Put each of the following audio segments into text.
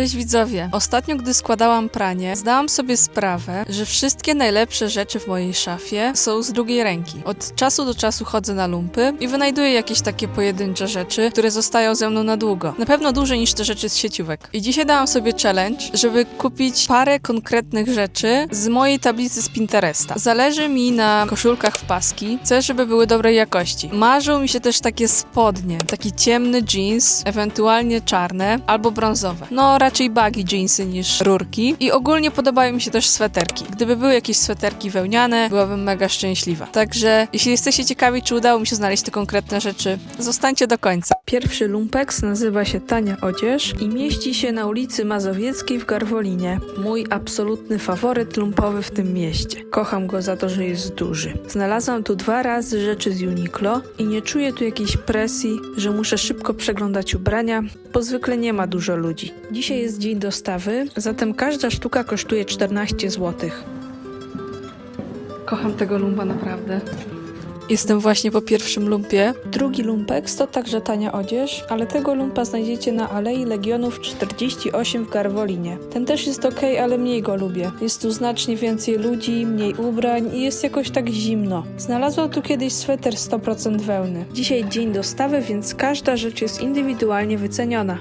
Cześć widzowie. Ostatnio, gdy składałam pranie, zdałam sobie sprawę, że wszystkie najlepsze rzeczy w mojej szafie są z drugiej ręki. Od czasu do czasu chodzę na lumpy i wynajduję jakieś takie pojedyncze rzeczy, które zostają ze mną na długo. Na pewno dłużej niż te rzeczy z sieciówek. I dzisiaj dałam sobie challenge, żeby kupić parę konkretnych rzeczy z mojej tablicy z Pinteresta. Zależy mi na koszulkach w paski. Chcę, żeby były dobrej jakości. Marzą mi się też takie spodnie, taki ciemny jeans, ewentualnie czarne albo brązowe. No raczej baggy jeansy niż rurki. I ogólnie podobają mi się też sweterki. Gdyby były jakieś sweterki wełniane, byłabym mega szczęśliwa. Także jeśli jesteście ciekawi, czy udało mi się znaleźć te konkretne rzeczy, zostańcie do końca. Pierwszy lumpeks nazywa się Tania Odzież i mieści się na ulicy Mazowieckiej w Garwolinie. Mój absolutny faworyt lumpowy w tym mieście. Kocham go za to, że jest duży. Znalazłam tu dwa razy rzeczy z Uniqlo i nie czuję tu jakiejś presji, że muszę szybko przeglądać ubrania, bo zwykle nie ma dużo ludzi. Dzisiaj jest dzień dostawy, zatem każda sztuka kosztuje 14 zł. Kocham tego lumpa naprawdę. Jestem właśnie po pierwszym lumpie. Drugi lumpek to także tania odzież, ale tego lumpa znajdziecie na Alei Legionów 48 w Garwolinie. Ten też jest ok, ale mniej go lubię. Jest tu znacznie więcej ludzi, mniej ubrań i jest jakoś tak zimno. Znalazłam tu kiedyś sweter 100% wełny. Dzisiaj dzień dostawy, więc każda rzecz jest indywidualnie wyceniona.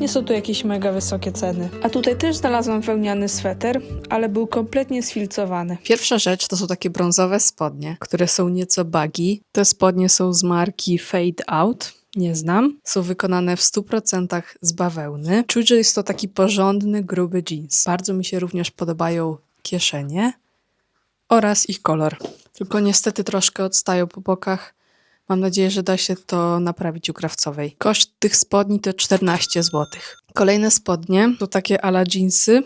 Nie są tu jakieś mega wysokie ceny. A tutaj też znalazłam wełniany sweter, ale był kompletnie sfilcowany. Pierwsza rzecz to są takie brązowe spodnie, które są nieco baggy. Te spodnie są z marki Fade Out. Nie znam. Są wykonane w 100% z bawełny. Czuć, że jest to taki porządny, gruby jeans. Bardzo mi się również podobają kieszenie oraz ich kolor. Tylko niestety troszkę odstają po bokach. Mam nadzieję, że da się to naprawić u krawcowej. Koszt tych spodni to 14 zł. Kolejne spodnie to takie ala jeansy.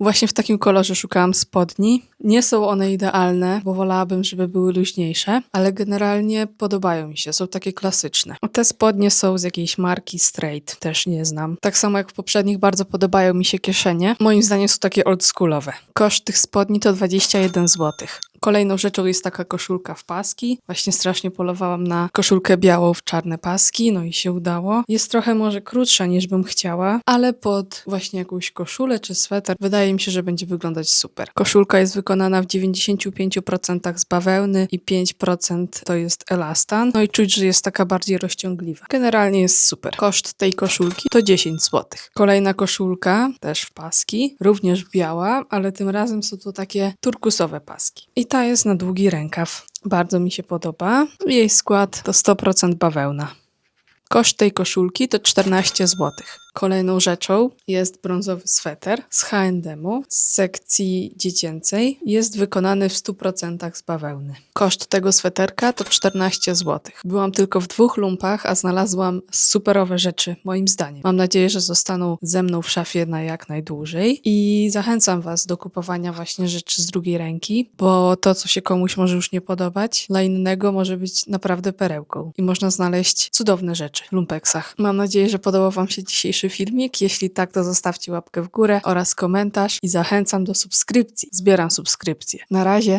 Właśnie w takim kolorze szukałam spodni. Nie są one idealne, bo wolałabym, żeby były luźniejsze, ale generalnie podobają mi się, są takie klasyczne. Te spodnie są z jakiejś marki Straight, też nie znam. Tak samo jak w poprzednich, bardzo podobają mi się kieszenie. Moim zdaniem są takie oldschoolowe. Koszt tych spodni to 21 zł. Kolejną rzeczą jest taka koszulka w paski. Właśnie strasznie polowałam na koszulkę białą w czarne paski, no i się udało. Jest trochę może krótsza niż bym chciała, ale pod właśnie jakąś koszulę czy sweter wydaje mi się, że będzie wyglądać super. Koszulka jest wykonana w 95% z bawełny i 5% to jest elastan. No i czuć, że jest taka bardziej rozciągliwa. Generalnie jest super. Koszt tej koszulki to 10 zł. Kolejna koszulka, też w paski, również biała, ale tym razem są to takie turkusowe paski. I ta jest na długi rękaw. Bardzo mi się podoba. Jej skład to 100% bawełna. Koszt tej koszulki to 14 zł. Kolejną rzeczą jest brązowy sweter z H&M z sekcji dziecięcej. Jest wykonany w 100% z bawełny. Koszt tego sweterka to 14 zł. Byłam tylko w dwóch lumpach, a znalazłam superowe rzeczy, moim zdaniem. Mam nadzieję, że zostaną ze mną w szafie na jak najdłużej i zachęcam Was do kupowania właśnie rzeczy z drugiej ręki, bo to, co się komuś może już nie podobać, dla innego może być naprawdę perełką i można znaleźć cudowne rzeczy w lumpeksach. Mam nadzieję, że podobał Wam się dzisiejszy filmik. Jeśli tak, to zostawcie łapkę w górę oraz komentarz i zachęcam do subskrypcji. Zbieram subskrypcje. Na razie.